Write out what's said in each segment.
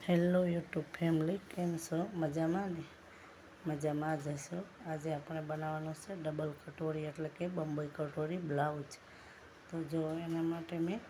Hello YouTube family કેમ છો? મજામાં ને? મજામાં જ હશો. આજે આપણે બનાવવાનું છે ડબલ કટોરી એટલે કે બંબઈ કટોરી બ્લાઉઝ. તો જો એના માટે મેં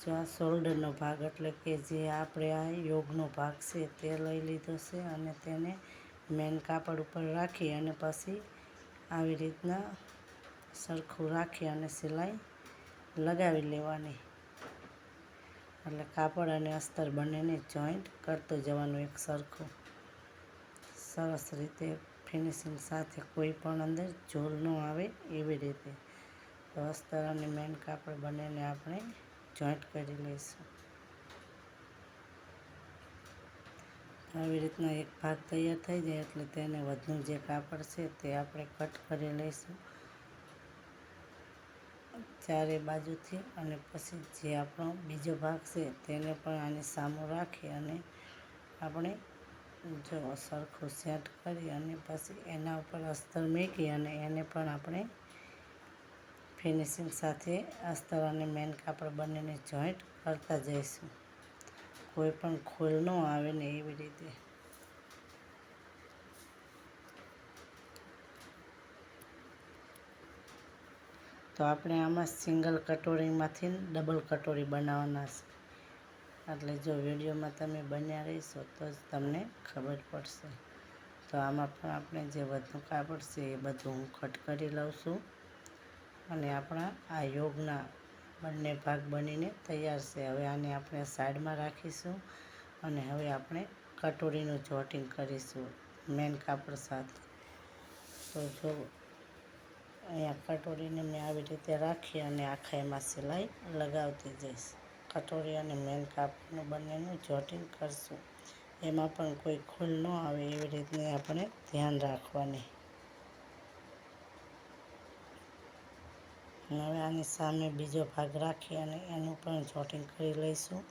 જો આ શોલ્ડરનો ભાગ એટલે કે જે આપણે આ યોગનો ભાગ છે તે લઈ લીધો છે અને તેને મેન કાપડ ઉપર રાખી અને પછી આવી રીતના સરખું રાખી અને સિલાઈ લગાવી લેવાની. એટલે કાપડ અને અસ્તર બંનેને જોઈન્ટ કરતું જવાનું એક સરખું. સરસ રીતે ફિનિશિંગ સાથે કોઈ પણ અંદર ઝોલ ન આવે એવી રીતે. તો અસ્તર અને મેન કાપડ બંનેને આપણે જોઈન્ટ કરી લઈશું. આવી રીતના એક ભાગ તૈયાર થઈ જાય એટલે તેને વધુ જે કાપડ છે તે આપણે કટ કરી લઈશું. ચારે બાજુથી અને પછી જે આપણો બીજો ભાગ છે તેને પણ આની સામો રાખી અને આપણે જો સરખું સેટ કરી અને પછી એના ઉપર અસ્તર મૂકી અને એને પણ આપણે ફિનિશિંગ સાથે અસ્તર અને મેન કાપડ બંનેને જોઈન્ટ કરતા જઈશું. કોઈ પણ ખોલ ન આવે ને એવી રીતે. તો આપણે આમાં સિંગલ કટોરીમાંથી ડબલ કટોરી બનાવવાના છે. એટલે જો વિડીયોમાં તમે બન્યા રહીશો તો જ તમને ખબર પડશે. તો આમાં પણ આપણે જે વધુ કાપડ છે એ બધું હું કટ કરી લઉં છું. અને આપણા આ યોગના બંને ભાગ બનીને તૈયાર છે. હવે આને આપણે સાઈડમાં રાખીશું અને હવે આપણે કટોરીનું જોટિંગ કરીશું મેન કાપડ સાથે. તો જો અહીંયા કટોરીને મેં આવી રીતે રાખી અને આખા એમાં સિલાઈ લગાવતી જઈશ. કટોરી અને મેન કાપડનું બંનેનું જોટિંગ કરશું. એમાં પણ કોઈ ખુલ ન આવે એવી રીતની આપણે ધ્યાન રાખવાની. હવે આની સામે બીજો ભાગ રાખી અને એનું પણ જોટિંગ કરી લઈશું.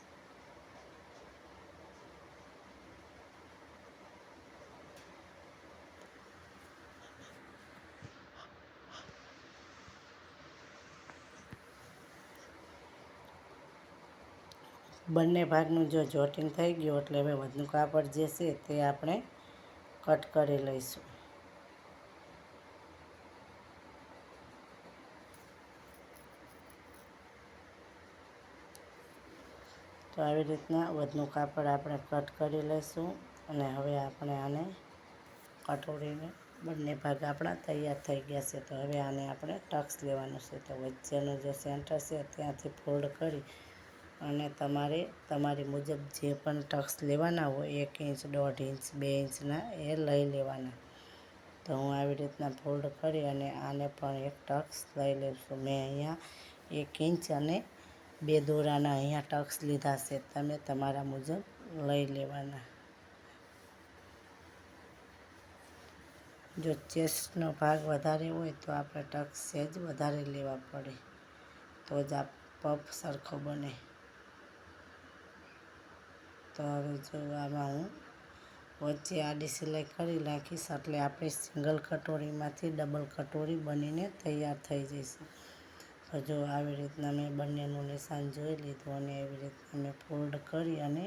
બંને ભાગનું જો જોટિંગ થઈ ગયું એટલે હવે વધુ કાપડ જે છે તે આપણે કટ કરી લઈશું. તો આવી રીતના વધુ કાપડ આપણે કટ કરી લઈશું અને હવે આપણે આને કટોરીને બંને ભાગ આપણા તૈયાર થઈ ગયા છે. તો હવે આને આપણે ટક્સ લેવાનું છે. તો વચ્ચેનું જે સેન્ટર છે ત્યાંથી ફોલ્ડ કરી અને તમારે, તમારી મુજબ જે પણ ટક્સ લેવાના હોય, એક ઇંચ, દોઢ ઇંચ, બે ઇંચના, એ લઈ લેવાના. તો હું આવી રીતના ફોલ્ડ કરી અને આને પણ એક ટક્સ લઈ છું. મેં અહીંયા એક ઇંચ અને બે દોરાના અહીંયા ટક્સ લીધા છે. તમે તમારા મુજબ લઈ લેવાના. જો ચેસ્ટનો ભાગ વધારે હોય, તો આપણે ટક્સ સેજ વધારે લેવા પડે. તો જ આ પફ સરખો બને. તો હવે જો આમાં હું વચ્ચે આડી સિલાઈ કરી નાખીશ એટલે આપણે સિંગલ કટોરીમાંથી ડબલ કટોરી બનીને તૈયાર થઈ જઈશું તો જો આવી રીતના મેં બંનેનું નિશાન જોઈ લીધું અને એવી રીતના મેં ફોલ્ડ કરી અને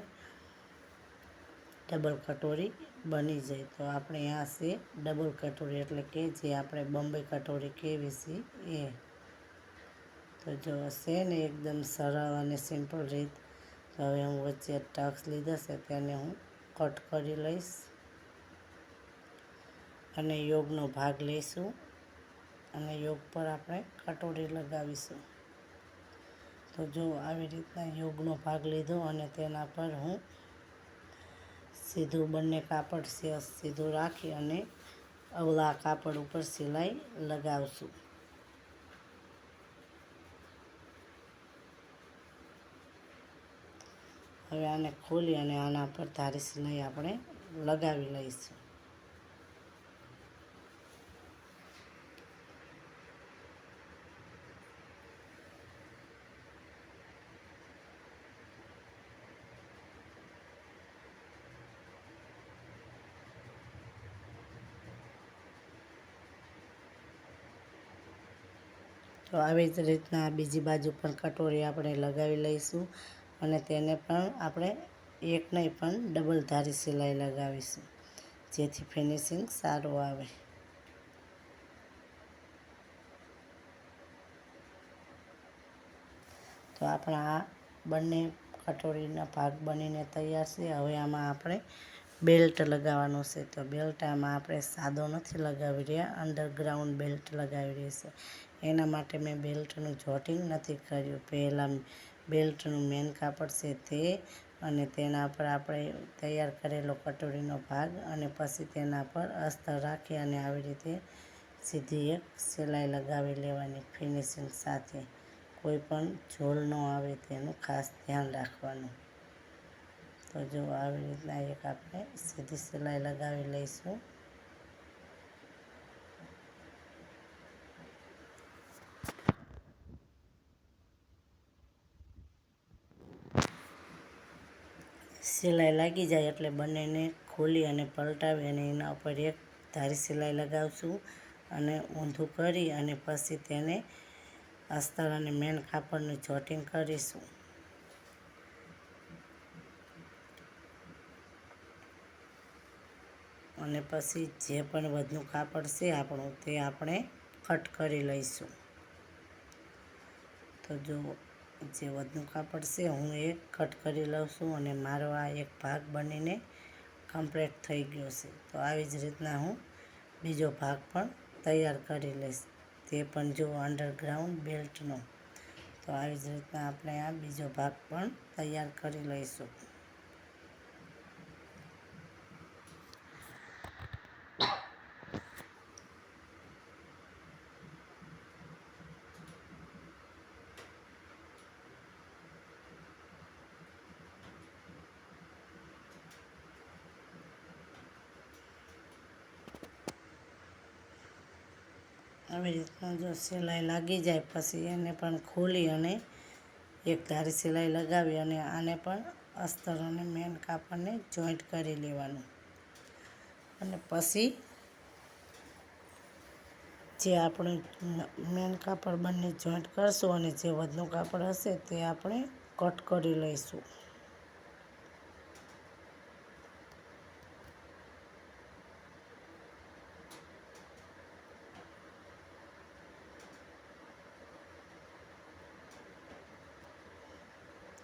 ડબલ કટોરી બની જાય. તો આપણે આ છે ડબલ કટોરી એટલે કે જે આપણે બોમ્બે કટોરી કેવી છે એ. તો જો હશે ને એકદમ સરળ અને સિમ્પલ રીત હવે હું વચ્ચે ટક્સ લીધા છે તેને હું કટ કરી લઈશ અને યોગનો ભાગ લઈશું અને યોગ પર આપણે કટોરી લગાવીશું. તો જો આવી રીતના યોગનો ભાગ લીધો અને તેના પર હું સીધું બંને કાપડ સીધું રાખી અને અવલા કાપડ ઉપર સિલાઈ લગાવશું. હવે આને ખોલી અને આના પર ધારી સિલાઈ આપણે, લગાવી લઈશું. તો આવી જ રીતના બીજી બાજુ પણ કટોરી આપણે લગાવી લઈશું. અને તેને પણ આપણે એક નહીં પણ ડબલ ધારી સિલાઈ લગાવીશું. જેથી ફિનિશિંગ સારું આવે. તો આપણા આ બંને કટોરીના ભાગ બનીને તૈયાર છે. હવે આમાં આપણે બેલ્ટ લગાવવાનું છે. તો બેલ્ટ આમાં આપણે સાદો નથી લગાવી રહ્યા અંડરગ્રાઉન્ડ બેલ્ટ લગાવી રહી છે. એના માટે મેં બેલ્ટનું જોટિંગ નથી કર્યું. પહેલાં બેલ્ટનું મેન કાપડ છે તે અને તેના પર આપણે તૈયાર કરેલો કટોરીનો ભાગ અને પછી તેના પર અસ્તર રાખી અને આવી રીતે સીધી એક સિલાઈ લગાવી લેવાની ફિનિશિંગ સાથે. કોઈ પણ ઝોલ ન આવે તેનું ખાસ ધ્યાન રાખવાનું. તો જો આવી રીતના એક આપણે સીધી સિલાઈ લગાવી લઈશું. સિલાઈ લાગી જાય એટલે બંનેને ખોલી અને પલટાવી અને એના ઉપર એક ધારી સિલાઈ લગાવશું અને ઊંધું કરી અને પછી તેને અસ્તર અને મેન કાપડનું જોટિંગ કરીશું. અને પછી જે પણ વધનું કાપડ છે આપણું તે આપણે કટ કરી લઈશું. તો જો જે વધનું કાપડ છે, હું એક કટ કરી લઉં છું અને મારો આ એક ભાગ બનીને કમ્પ્લીટ થઈ ગયો છે. તો આવી જ રીતના હું બીજો ભાગ પણ તૈયાર કરી લઈશ. તે પણ જો અંડરગ્રાઉન્ડ બેલ્ટનો તો આવી જ રીતના આપણે આ બીજો ભાગ પણ તૈયાર કરી લઈશું. આવી રીતના જો સિલાઈ લાગી જાય પછી એને પણ ખોલી અને એક ધારી સિલાઈ લગાવી અને આને પણ અસ્તર અને મેન કાપડને જોઈન્ટ કરી લેવાનું. અને પછી જે આપણે મેન કાપડ બંને જોઈન્ટ કરશું અને જે વધનું કાપડ હશે તે આપણે કટ કરી લઈશું.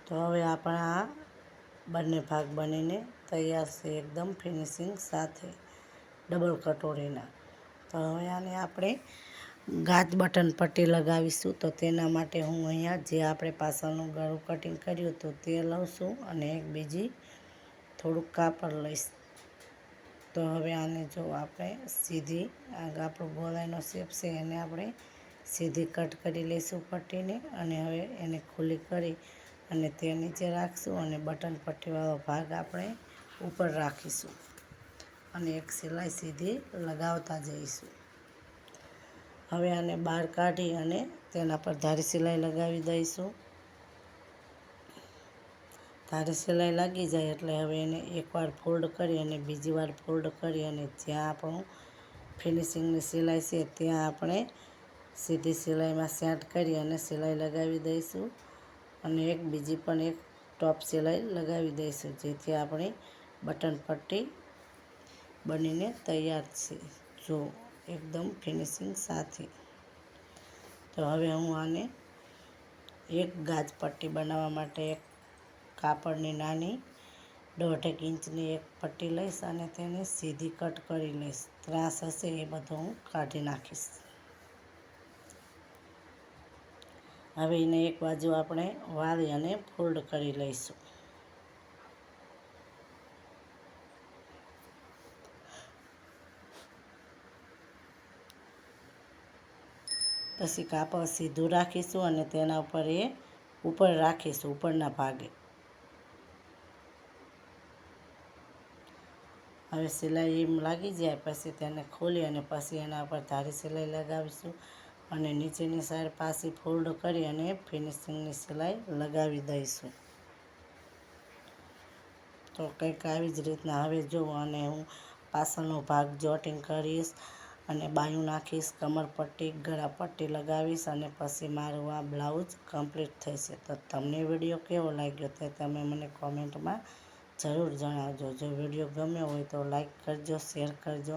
તો હવે આપણા આ બંને ભાગ બનીને તૈયાર છે એકદમ ફિનિશિંગ સાથે ડબલ કટોરીના. તો હવે આને આપણે ગાજ બટન પટ્ટી લગાવીશું. તો તેના માટે હું અહીંયા જે આપણે પાછળનું ગળું કટિંગ કર્યું હતું તે લઉં છું અને એક બીજી થોડુંક કાપડ લઈશ. તો હવે આને જો આપણે સીધી આ આપણું ગોળાઈનો શેપ છે એને આપણે સીધી કટ કરી લઈશું પટ્ટીને અને હવે એને ખુલ્લી કરી અને તે નીચે રાખશું અને બટન પટ્ટીવાળો ભાગ આપણે ઉપર રાખીશું. અને એક સિલાઈ સીધી લગાવતા જઈશું. હવે આને બહાર કાઢી અને તેના પર ધારી સિલાઈ લગાવી દઈશું. ધારી સિલાઈ લાગી જાય એટલે હવે એને એકવાર ફોલ્ડ કરી અને બીજી વાર ફોલ્ડ કરી અને જ્યાં આપણું ફિનિશિંગની સિલાઈ છે ત્યાં આપણે સીધી સિલાઈમાં સેટ કરી અને સિલાઈ લગાવી દઈશું. અને એક બીજી પણ એક ટોપ સિલાઈ લગાવી દઈશું, જેથી આપણી બટન પટ્ટી બનીને તૈયાર છે. જો, એકદમ ફિનિશિંગ સાથે. તો હવે હું આને એક ગાજ પટ્ટી બનાવવા માટે એક કાપડની નાની દોઢેક ઇંચની એક પટ્ટી લઈશ અને તેને સીધી કટ કરી લઈશ. ત્રાસ હશે એ બધો હું કાઢી નાખીશ. હવે એને એક બાજુ આપણે વાળી અને ફોલ્ડ કરી લઈશું. પછી કાપડ સીધું રાખીશું અને તેના ઉપર એ ઉપર રાખીશું ઉપરના ભાગે. હવે સિલાઈ એમ લાગી જાય, પછી તેને ખોલી અને પછી એના ઉપર ધારી સિલાઈ લગાવીશું. અને નીચેની સાઈડ પાસી ફોલ્ડ કરી અને ફિનિશિંગની સિલાઈ લગાવી દઈશું. તો કંઈક આવી જ રીતના હવે જુઓ અને હું પાછળનો ભાગ જોટિંગ કરીશ અને બાયું નાખીશ કમરપટ્ટી ગળાપટ્ટી લગાવીશ અને પછી મારું આ બ્લાઉઝ કમ્પ્લીટ થશે. તો તમને વીડિયો કેવો લાગ્યો તે તમે મને કોમેન્ટમાં જરૂર જણાવજો. જો વીડિયો ગમ્યો હોય તો લાઈક કરજો, શેર કરજો